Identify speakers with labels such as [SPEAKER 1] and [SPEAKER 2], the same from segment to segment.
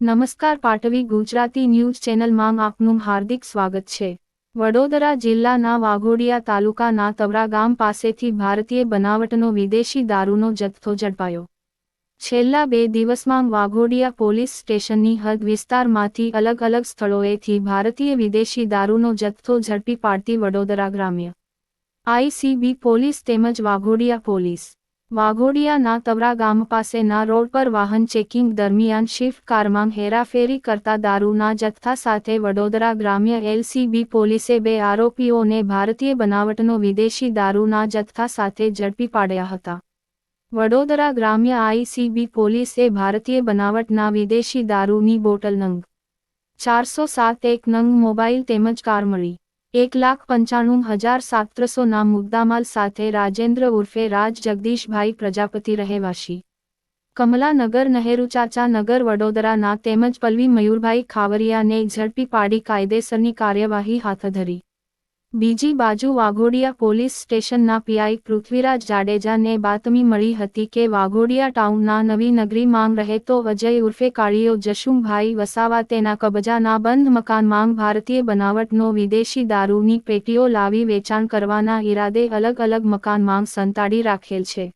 [SPEAKER 1] નમસ્કાર પાટવી ગુજરાતી ન્યૂઝ ચેનલમાં આપનું હાર્દિક સ્વાગત છે. વડોદરા જિલ્લાના વાઘોડિયા તાલુકાના તવરા ગામ પાસેથી ભારતીય બનાવટનો વિદેશી દારૂનો જથ્થો ઝડપાયો. છેલ્લા બે દિવસમાં વાઘોડિયા પોલીસ સ્ટેશનની હદ વિસ્તારમાંથી અલગ અલગ સ્થળોએથી ભારતીય વિદેશી દારૂનો જથ્થો ઝડપી પાડતી વડોદરા ગ્રામ્ય. આઈસીબી પોલીસ તેમજ વાઘોડિયા પોલીસ. વાઘોડિયાના તવરા ગામ પાસેના રોડ પર વાહન ચેકિંગ દરમિયાન શિફ્ટ કારમાં હેરાફેરી કરતા દારૂના જથ્થા સાથે વડોદરા ગ્રામ્ય એલસીબી પોલીસે બે આરોપીઓને ભારતીય બનાવટનો વિદેશી દારૂના જથ્થા સાથે ઝડપી પાડ્યા હતા. વડોદરા ગ્રામ્ય આઈસીબી પોલીસે ભારતીય બનાવટના વિદેશી દારૂની બોટલ નંગ ચારસો સાત એક નંગ મોબાઈલ તેમજ કાર મળી. એક લાખ પંચાણું હજાર સાતસો મુદ્દામાલ સાથે રાજેન્દ્ર ઉર્ફે રાજ જગદીશભાઈ પ્રજાપતિ રહેવાસી. કમલાનગર નહેરુચાચા નગર વડોદરાના તેમજ પલ્વી મયુરભાઈ ખાવરિયાને ઝડપી પાડી કાયદેસરની કાર્યવાહી હાથ ધરી બીજી બાજુ વાઘોડિયા પોલીસ સ્ટેશનના પીઆઈ પૃથ્વીરાજ જાડેજાને બાતમી મળી હતી કે વાઘોડિયા ટાઉનના નવી નગરી માંગ રહેતો અજય ઉર્ફે કાળીયો જશુમભાઈ વસાવા તેના કબજાના બંધ મકાન માંગ ભારતીય બનાવટનો વિદેશી દારૂની પેટીઓ લાવી વેચાણ કરવાના ઈરાદે અલગ અલગ મકાન માંગ સંતાડી રાખેલ છે.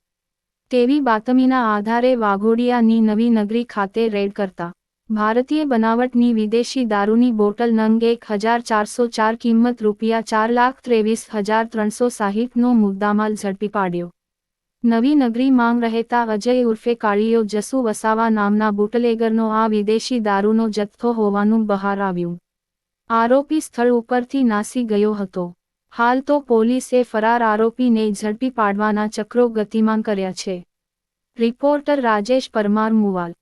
[SPEAKER 1] તેવી બાતમીના આધારે વાઘોડિયાની નવી નગરી ખાતે રેડ કરતા ભારતીય બનાવટની વિદેશી દારૂની બોટલ નંગ એક હજાર ચારસો ચાર કિંમત રૂપિયા ચાર લાખ ત્રેવીસ હજાર ત્રણસો સાહીઠનો મુદ્દામાલ ઝડપી પાડ્યો. નવી નગરી માંગ રહેતા અજય ઉર્ફે કાળીયો જસુ વસાવા નામના બુટલેગરનો આ વિદેશી દારૂનો જથ્થો હોવાનું બહાર આવ્યું. આરોપી સ્થળ ઉપરથી નાસી ગયો હતો. હાલ તો પોલીસે ફરાર આરોપીને ઝડપી પાડવાના ચક્રો ગતિમાન કર્યા છે. રિપોર્ટર રાજેશ પરમાર મુવાલ.